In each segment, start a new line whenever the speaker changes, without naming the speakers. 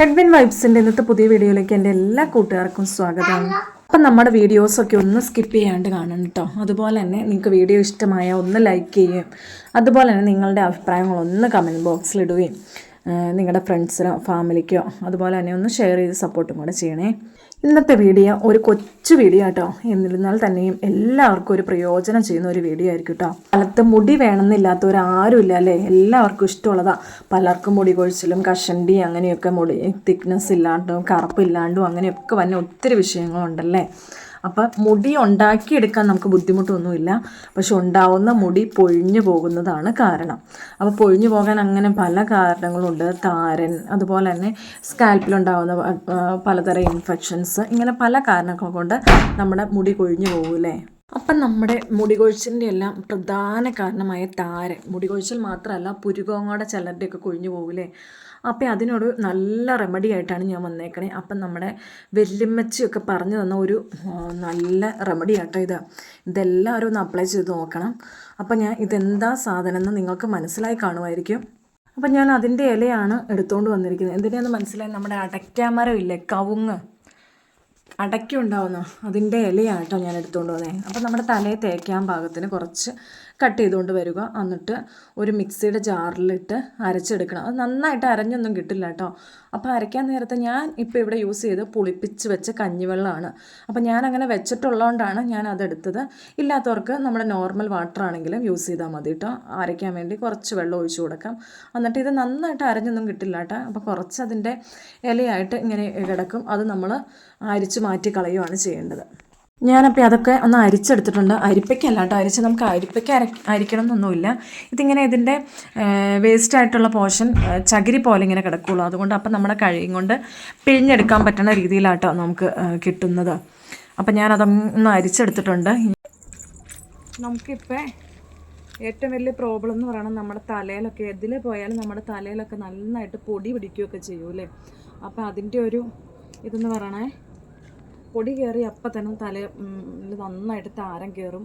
Edwin വൈബ്സിന്റെ ഇന്നത്തെ പുതിയ വീഡിയോയിലേക്ക് എന്റെ എല്ലാ കൂട്ടുകാർക്കും സ്വാഗതം. അപ്പം നമ്മുടെ വീഡിയോസൊക്കെ ഒന്ന് സ്കിപ്പ് ചെയ്യാണ്ട് കാണണം കേട്ടോ. അതുപോലെ തന്നെ നിങ്ങൾക്ക് വീഡിയോ ഇഷ്ടമായ ഒന്ന് ലൈക്ക് ചെയ്യുകയും അതുപോലെ തന്നെ നിങ്ങളുടെ അഭിപ്രായങ്ങൾ ഒന്ന് കമന്റ് ബോക്സിൽ ഇടുകയും നിങ്ങളുടെ ഫ്രണ്ട്സിനോ ഫാമിലിക്കോ അതുപോലെ തന്നെ ഒന്ന് ഷെയർ ചെയ്ത് സപ്പോർട്ടും കൂടെ ചെയ്യണേ. ഇന്നത്തെ വീഡിയോ ഒരു കൊച്ചു വീഡിയോ കേട്ടോ എന്നിരുന്നാൽ തന്നെയും എല്ലാവർക്കും ഒരു പ്രയോജനം ചെയ്യുന്ന ഒരു വീഡിയോ ആയിരിക്കും കേട്ടോ കാലത്ത് മുടി വേണമെന്നില്ലാത്തവർ ആരുമില്ല അല്ലേ? എല്ലാവർക്കും ഇഷ്ടമുള്ളതാ. പലർക്കും മുടി കൊഴിച്ചിലും കഷണ്ടി അങ്ങനെയൊക്കെ മുടി തിക്നെസ് ഇല്ലാണ്ടും കറുപ്പില്ലാണ്ടും അങ്ങനെയൊക്കെ വന്ന ഒത്തിരി വിഷയങ്ങളുണ്ടല്ലേ? അപ്പം മുടി ഉണ്ടാക്കിയെടുക്കാൻ നമുക്ക് ബുദ്ധിമുട്ടൊന്നുമില്ല. പക്ഷെ ഉണ്ടാവുന്ന മുടി പൊഴിഞ്ഞു പോകുന്നതാണ് കാരണം. അപ്പോൾ പൊഴിഞ്ഞു പോകാൻ അങ്ങനെ പല കാരണങ്ങളുണ്ട്. താരൻ അതുപോലെ തന്നെ സ്കാൽപ്പിലുണ്ടാവുന്ന ആ, പലതരം ഇൻഫെക്ഷൻസ് ഇങ്ങനെ പല കാരണങ്ങൾ കൊണ്ട് നമ്മുടെ മുടി കൊഴിഞ്ഞു പോകൂലേ അപ്പം നമ്മുടെ മുടി കൊഴിച്ചിലിന്റെ എല്ലാം പ്രധാന കാരണമായ താരൻ. മുടി കൊഴിച്ചിൽ മാത്രമല്ല പുരുകോങ്ങോടെ ചിലരുടെയൊക്കെ കൊഴിഞ്ഞു പോകില്ലേ അപ്പം അതിനൊരു നല്ല റെമഡി ആയിട്ടാണ് ഞാൻ വന്നേക്കണേ. അപ്പം നമ്മുടെ വെല്ലുമ്മച്ചിയൊക്കെ പറഞ്ഞു തന്ന ഒരു നല്ല റെമഡി ആട്ടോ ഇത്. ഇതെല്ലാവരും ഒന്ന് അപ്ലൈ ചെയ്ത് നോക്കണം. അപ്പം ഞാൻ ഇതെന്താ സാധനം എന്ന് നിങ്ങൾക്ക് മനസ്സിലായി കാണുമായിരിക്കും. അപ്പം ഞാൻ അതിന്റെ ഇലയാണ് എടുത്തുകൊണ്ട് വന്നിരിക്കുന്നത്. എന്തിനാന്ന് മനസ്സിലായി? നമ്മുടെ അടയ്ക്കാമരം ഇല്ലേ? കവുങ്ങ്. അടയ്ക്ക ഉണ്ടാവുന്ന അതിന്റെ ഇലയാട്ടോ ഞാൻ എടുത്തുകൊണ്ട് വന്നേ. അപ്പോൾ നമ്മുടെ തലയിൽ തേക്കാൻ ഭാഗത്തിന് കുറച്ച് കട്ട് ചെയ്തുകൊണ്ട് വരിക. എന്നിട്ട് ഒരു മിക്സിയുടെ ജാറിലിട്ട് അരച്ചെടുക്കണം. അത് നന്നായിട്ട് അരഞ്ഞൊന്നും കിട്ടില്ല കേട്ടോ. അപ്പോൾ അരയ്ക്കാൻ നേരത്തെ ഞാൻ ഇപ്പോൾ ഇവിടെ യൂസ് ചെയ്ത് പുളിപ്പിച്ച് വെച്ച കഞ്ഞിവെള്ളമാണ്. അപ്പോൾ ഞാൻ അങ്ങനെ വെച്ചിട്ടുള്ളതുകൊണ്ടാണ് ഞാൻ അതെടുത്തത്. ഇല്ലാത്തവർക്ക് നമ്മുടെ നോർമൽ വാട്ടർ ആണെങ്കിലും യൂസ് ചെയ്താൽ മതി കേട്ടോ. അരയ്ക്കാൻ വേണ്ടി കുറച്ച് വെള്ളം ഒഴിച്ചു കൊടുക്കാം. എന്നിട്ട് ഇത് നന്നായിട്ട് അരഞ്ഞൊന്നും കിട്ടില്ല കേട്ടോ. അപ്പോൾ കുറച്ച് അതിന്റെ ഇലയായിട്ട് ഇങ്ങനെ കിടക്കും. അത് നമ്മൾ അരിച്ച് മാറ്റി കളയുകയാണ് ചെയ്യേണ്ടത്. ഞാനപ്പോൾ അതൊക്കെ ഒന്ന് അരിച്ചെടുത്തിട്ടുണ്ട്. അരിപ്പയ്ക്കല്ല കേട്ടോ അരിച്ച് നമുക്ക് അരിപ്പയ്ക്ക് അര അരിക്കണം എന്നൊന്നുമില്ല. ഇതിങ്ങനെ ഇതിന്റെ വേസ്റ്റ് ആയിട്ടുള്ള പോർഷൻ ചകിരി പോലെ ഇങ്ങനെ കിടക്കുള്ളൂ. അതുകൊണ്ട് അപ്പം നമ്മുടെ കഴിയും കൊണ്ട് പിഴിഞ്ഞെടുക്കാൻ പറ്റുന്ന രീതിയിലാട്ടോ നമുക്ക് കിട്ടുന്നത്. അപ്പം ഞാനതൊന്ന് അരിച്ചെടുത്തിട്ടുണ്ട്. നമുക്കിപ്പോൾ ഏറ്റവും വലിയ പ്രോബ്ലം എന്ന് പറയുന്നത് നമ്മുടെ തലയിലൊക്കെ എതിൽ പോയാലും നമ്മുടെ തലയിലൊക്കെ നന്നായിട്ട് പൊടി പിടിക്കുകയൊക്കെ ചെയ്യൂലേ അപ്പോൾ അതിന്റെ ഒരു ഇതെന്ന് പറയണേ പൊടി കയറി അപ്പം തന്നെ തല നന്നായിട്ട് താരം കയറും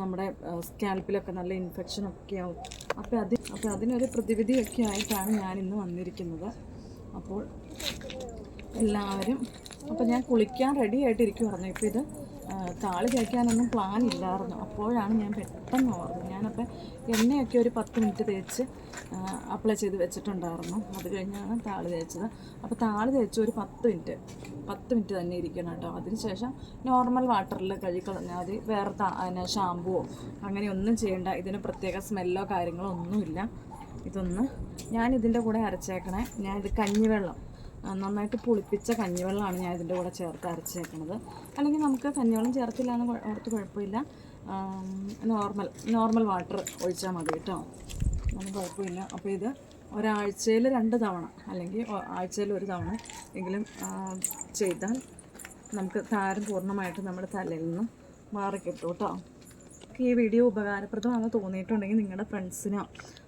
നമ്മുടെ സ്കാൽപ്പിലൊക്കെ നല്ല ഇൻഫെക്ഷനൊക്കെ ആവും. അപ്പോൾ അത് അപ്പോൾ അതിനൊരു പ്രതിവിധിയൊക്കെ ആയിട്ടാണ് ഞാൻ ഇന്ന് വന്നിരിക്കുന്നത്. അപ്പോൾ എല്ലാവരും അപ്പോൾ ഞാൻ കുളിക്കാൻ റെഡി ആയിട്ടിരിക്കുമായിരുന്നു ഇപ്പോൾ ഇത് താളി തേക്കാനൊന്നും പ്ലാൻ ഇല്ലായിരുന്നു. അപ്പോഴാണ് ഞാൻ പെട്ടെന്ന് ഓർമ്മ ഞാനപ്പോൾ എണ്ണയൊക്കെ ഒരു പത്ത് മിനിറ്റ് തേച്ച് അപ്ലൈ ചെയ്ത് വെച്ചിട്ടുണ്ടായിരുന്നു. അത് കഴിഞ്ഞാണ് താളി തേച്ചത്. അപ്പോൾ താളി തേച്ച് ഒരു പത്ത് മിനിറ്റ് പത്ത് മിനിറ്റ് തന്നെ ഇരിക്കണം കേട്ടോ. അതിനുശേഷം നോർമൽ വാട്ടറിൽ കഴുകിക്കളഞ്ഞാൽ വേറെ താ ഷാമ്പുവോ അങ്ങനെയൊന്നും ചെയ്യേണ്ട. ഇതിന് പ്രത്യേക സ്മെല്ലോ കാര്യങ്ങളോ ഒന്നുമില്ല. ഇതൊന്ന് ഞാൻ ഇതിന്റെ കൂടെ അരച്ചേക്കണേ. ഞാൻ ഇത് കഞ്ഞിവെള്ളം നന്നായിട്ട് പുളിപ്പിച്ച കഞ്ഞിവെള്ളമാണ് ഞാൻ ഇതിന്റെ കൂടെ ചേർത്ത് അരച്ചേക്കുന്നത് അല്ലെങ്കിൽ നമുക്ക് കഞ്ഞിവെള്ളം ചേർത്തില്ല എന്ന് ഓർത്ത് കുഴപ്പമില്ല. നോർമൽ നോർമൽ വാട്ടർ ഒഴിച്ചാൽ മതി കേട്ടോ. ഒന്നും കുഴപ്പമില്ല. അപ്പോൾ ഇത് ഒരാഴ്ചയിൽ രണ്ട് തവണ അല്ലെങ്കിൽ ആഴ്ചയിൽ ഒരു തവണ എങ്കിലും ചെയ്താൽ നമുക്ക് താരം പൂർണമായിട്ട് നമ്മുടെ തലയിൽ നിന്ന് മാറിക്കിട്ടും കേട്ടോ. ഈ വീഡിയോ ഉപകാരപ്രദമാണെന്ന് തോന്നിയിട്ടുണ്ടെങ്കിൽ നിങ്ങളുടെ ഫ്രണ്ട്സിനോ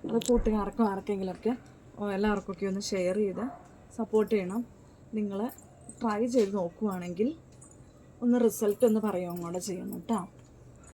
അത് കൂട്ടുകാർക്കോ ആർക്കെങ്കിലുമൊക്കെ എല്ലാവർക്കൊക്കെ ഒന്ന് ഷെയർ ചെയ്ത് സപ്പോർട്ട് ചെയ്യണം. നിങ്ങൾ ട്രൈ ചെയ്ത് നോക്കുവാണെങ്കിൽ ഒന്ന് റിസൾട്ട് ഒന്ന് പറയുകയും കൂടെ ചെയ്യണം കേട്ടോ